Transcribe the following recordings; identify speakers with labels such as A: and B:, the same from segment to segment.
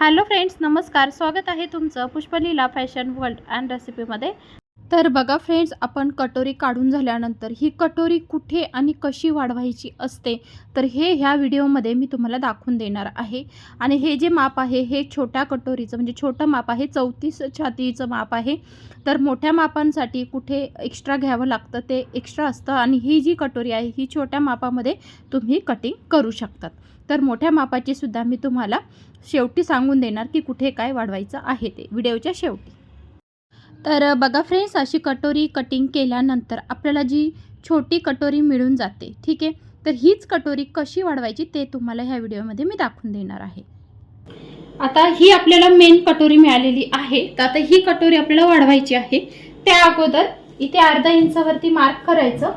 A: Hello friends नमस्कार. स्वागत आहे तुमचं पुष्पलीला फॅशन वर्ल्ड अँड रेसिपीमध्ये. तर बघा फ्रेंड्स आपण कटोरी काढून झाल्यानंतर ही कटोरी कुठे आणि कशी वाढवायची असते तर हे ह्या व्हिडिओमध्ये मी तुम्हाला दाखवून देणार आहे. आणि हे जे माप आहे हे छोट्या कटोरीचं म्हणजे छोटं माप आहे चौतीस छातीचं माप आहे. तर मोठ्या मापांसाठी कुठे एक्स्ट्रा घ्यावं लागतं ते एक्स्ट्रा असतं. आणि ही जी कटोरी आहे ही छोट्या मापामध्ये तुम्ही कटिंग करू शकतात. तर मोठ्या मापाची सुद्धा मी तुम्हाला शेवटी सांगून देणार की कुठे काय वाढवायचं आहे ते. व्हिडिओच्या शेवटी. तर बघा फ्रेंड्स अशी कटोरी कटिंग केल्यानंतर आपल्याला जी छोटी कटोरी मिळून जाते ठीक आहे? तर हीच कटोरी कशी वाढवायची ते तुम्हाला ह्या व्हिडिओमध्ये मी दाखवून देणार आहे. आता ही आपल्याला मेन कटोरी मिळालेली आहे. तर आता ही कटोरी आपल्याला वाढवायची आहे. त्या अगोदर इथे अर्धा इंचावरती मार्क करायचं.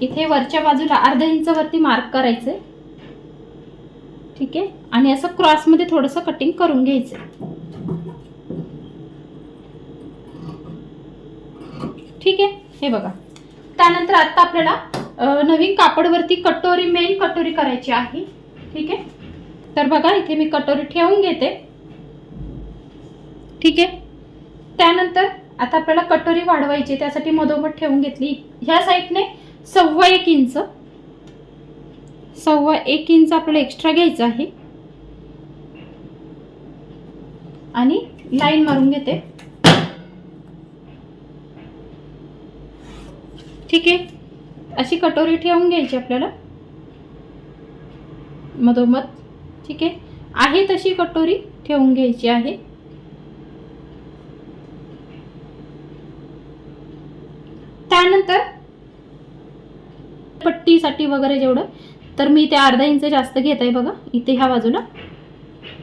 A: इथे वरच्या बाजूला अर्धा इंचावरती मार्क करायचंय ठीक आहे? आणि असं क्रॉसमध्ये थोडंसं कटिंग करून घ्यायचं. ठीक आहे? हे बघा. त्यानंतर आता आपल्याला नवीन कापडवरती कटोरी मेन कटोरी करायची आहे. ठीक आहे? तर बघा इथे मी कटोरी ठेवून घेते. ठीक आहे? त्यानंतर आता आपल्याला कटोरी वाढवायची त्यासाठी मधोमध ठेवून घेतली. ह्या साईडने सव्वा एक इंच सव्वा एक इंच आपल्याला एक्स्ट्रा घ्यायचं आहे. आणि लाईन मारून घेते. ठीक आहे. अशी कटोरी ठेवून घ्यायची आपल्याला. मधोमध. ठीक आहे. आहे तशी कटोरी ठेवून घ्यायची आहे. त्यानंतर पट्टीसाठी वगैरे जेवढं तर मी ते अर्धा इंच जास्त घेत आहे बघा. इथे ह्या बाजूला.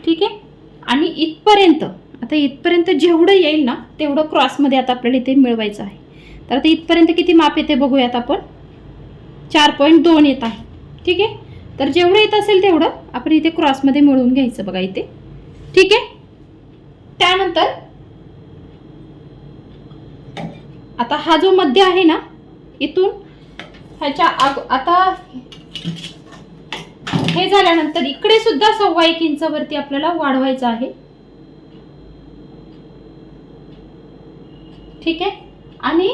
A: ठीक आहे. आणि इथपर्यंत आता इथपर्यंत जेवढं येईल ना तेवढं क्रॉसमध्ये आता आपल्याला इथे मिळवायचं आहे. तर आता इथपर्यंत किती माप येते बघूयात आपण? चार पॉईंट दोन येत आहे. ठीक आहे? तर जेवढं येत असेल तेवढं आपण इथे क्रॉसमध्ये मिळवून घ्यायचं बघा इथे. ठीक आहे? त्यानंतर आता हा जो मध्य आहे ना इथून ह्याच्या आग आता हे झाल्यानंतर इकडे सुद्धा सव्वा एक इंचावरती आपल्याला वाढवायचं आहे. ठीक आहे? आणि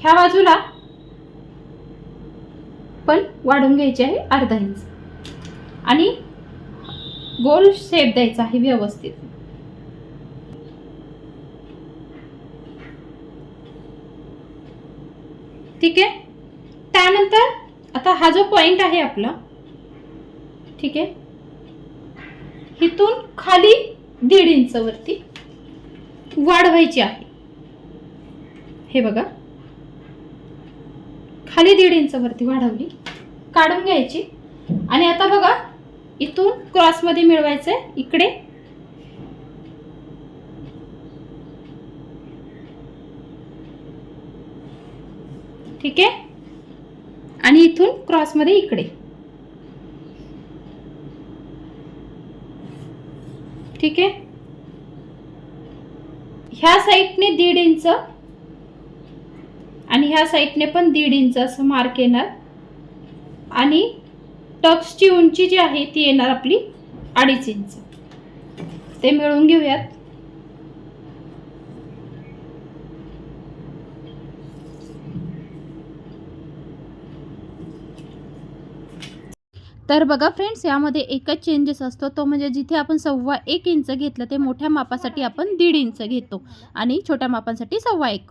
A: ह्या बाजूला. पण वाढून घ्यायची आहे अर्धा इंच. आणि गोल शेप द्यायचा आहे व्यवस्थित. ठीक आहे? त्यानंतर आता हा जो पॉइंट आहे आपला ठीक आहे? इथून खाली दीड इंचवरती वाढवायची आहे. हे बघा. खाली दीड इंचवरती वाढवली काढून घ्यायची. आणि आता बघा इथून क्रॉसमध्ये मिळवायचंय इकडे. ठीक आहे? आणि इथून क्रॉसमध्ये इकडे. ठीक आहे? ह्या साईडने दीड इंच आणि ह्या साईडने पण दीड इंच असं मार्क येणार. आणि टक्सची उंची जी आहे ती येणार आपली अडीच इंच. ते मिळवून घेऊयात. तर बघा फ्रेंड्स यामध्ये एकच चेंजेस असतो. तो म्हणजे जिथे आपण सव्वा एक इंच घेतलं ते मोठ्या मापासाठी आपण दीड इंच घेतो. आणि छोट्या मापांसाठी सव्वा एक.